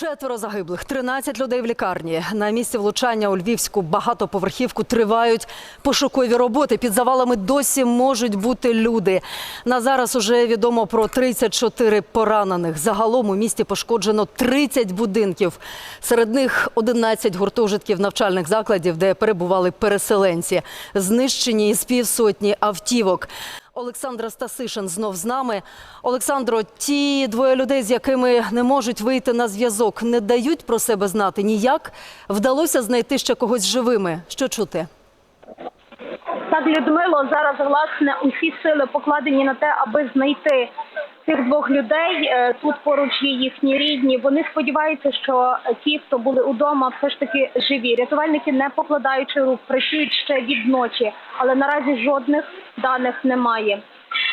Четверо загиблих, 13 людей в лікарні. На місці влучання у львівську багатоповерхівку тривають пошукові роботи. Під завалами досі можуть бути люди. На зараз уже відомо про 34 поранених. Загалом у місті пошкоджено 30 будинків. Серед них 11 гуртожитків навчальних закладів, де перебували переселенці. Знищені із півсотні автівок. Олександра Стасишин знов з нами. Олександро, ті двоє людей, з якими не можуть вийти на зв'язок, не дають про себе знати ніяк. Вдалося знайти ще когось живими. Що чути? Так, Людмило, зараз власне усі сили покладені на те, аби знайти цих двох людей. Е, Тут поруч є їхні рідні. Вони сподіваються, що ті, хто були удома, все ж таки живі. Рятувальники, не покладаючи рук, працюють ще від ночі, але наразі жодних даних немає.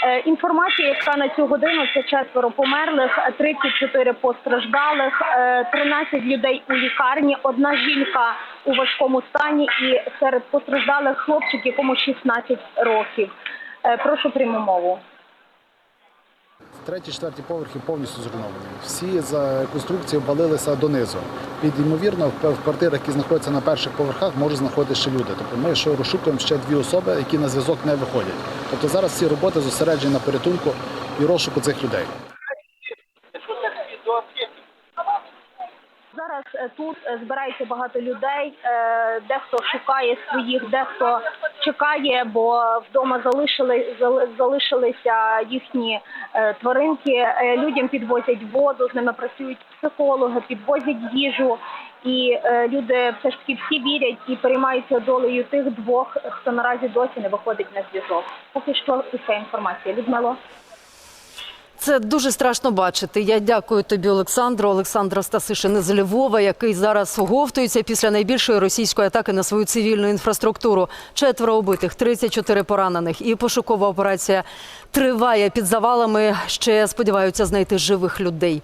Е, Інформація, яка на цю годину це четверо померлих, е, 34 постраждалих, е, 13 людей у лікарні, одна жінка у важкому стані, і серед постраждалих хлопчик, якому 16 років. Е, Прошу пряму мову. Треті, четверті поверхи повністю зруйновані. Всі за конструкції обвалилися донизу. Під ймовірно, в квартирах, які знаходяться на перших поверхах, можуть знаходитися ще люди. Тобто ми ще розшукуємо ще дві особи, які на зв'язок не виходять. Тобто зараз всі роботи зосереджені на порятунку і розшуку цих людей. Зараз е, тут е, збирається багато людей. е, Дехто шукає своїх, дехто чекає, бо вдома залишили залишилися їхні тваринки. Людям підвозять воду, з ними працюють психологи, підвозять їжу. І люди все ж таки всі вірять і переймаються долею тих двох, хто наразі досі не виходить на зв'язок. Поки що уся інформація. Людмило. Це дуже страшно бачити. Я дякую тобі, Олександру. Олександра Стасишин з Львова, який зараз оговтується після найбільшої російської атаки на свою цивільну інфраструктуру. Четверо убитих, 34 поранених. І пошукова операція триває під завалами. Ще сподіваються знайти живих людей.